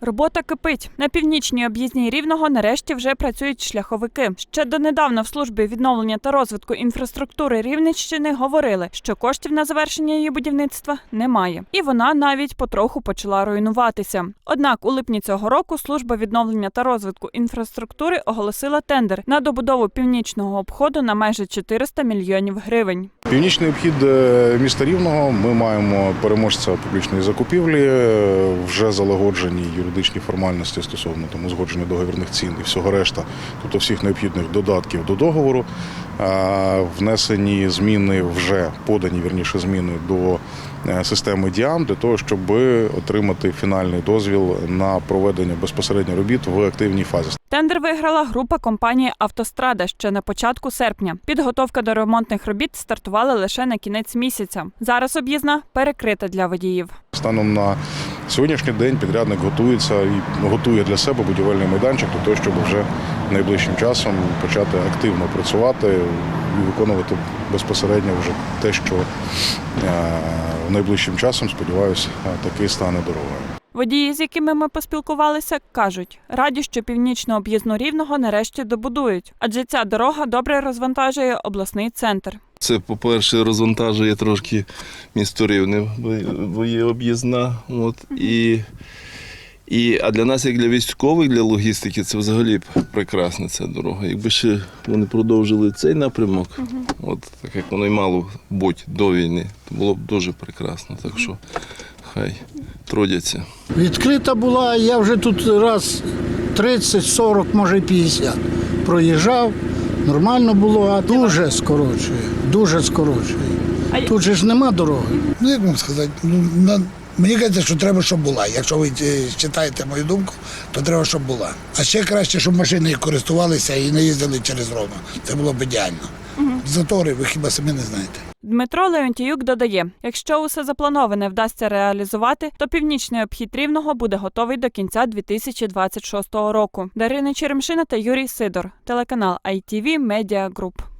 Робота кипить. На північній об'їзній рівного нарешті вже працюють шляховики. Ще донедавна в службі відновлення та розвитку інфраструктури Рівненщини говорили, що коштів на завершення її будівництва немає, і вона навіть потроху почала руйнуватися. Однак у липні цього року служба відновлення та розвитку інфраструктури оголосила тендер на добудову північного обходу на майже 400 мільйонів гривень. Північний обхід е, міста Рівного. Ми маємо переможця публічної закупівлі, е, вже залагоджені юридичні формальності стосовно там узгодження договірних цін і всього решта, тобто всіх необхідних додатків до договору. Внесені зміни вже подані вірніше зміни до е, системи Діам для того, щоб отримати фінальний дозвіл на проведення безпосередньо робіт в активній фазі. Тендер виграла група компанії Автострада ще на початку серпня. Підготовка до ремонтних робіт стартувала лише на кінець місяця. Зараз об'їзна перекрита для водіїв. Станом на сьогоднішній день підрядник готується і готує для себе будівельний майданчик для того, щоб вже найближчим часом почати активно працювати і виконувати безпосередньо вже те, що е, найближчим часом, сподіваюся, таки стане дорогою. Водії, з якими ми поспілкувалися, кажуть, раді, що північно об'їзну рівного нарешті добудують, адже ця дорога добре розвантажує обласний центр. Це, по-перше, розвантажує трошки місто Рівне, бо є об'їзна. От, і, і, а для нас, як для військових, для логістики, це взагалі прекрасна ця дорога. Якби ще вони продовжили цей напрямок, от, так як воно й мало бути до війни, то було б дуже прекрасно. Так що хай трудяться. Відкрита була, я вже тут раз 30, 40, може 50 проїжджав. Нормально було, а дуже скорочує, дуже скорочує. Тут же ж нема дороги. Ну, як вам сказати, ну, мені кажеться, що треба, щоб була. Якщо ви е, читаєте мою думку, то треба, щоб була. А ще краще, щоб машини користувалися і не їздили через Ровно. Це було б ідеально. Затори ви хіба самі не знаєте. Дмитро Леонтіюк додає: якщо усе заплановане вдасться реалізувати, то північний обхід рівного буде готовий до кінця 2026 року. Дарина Черемшина та Юрій Сидор, телеканал ITV Media Group.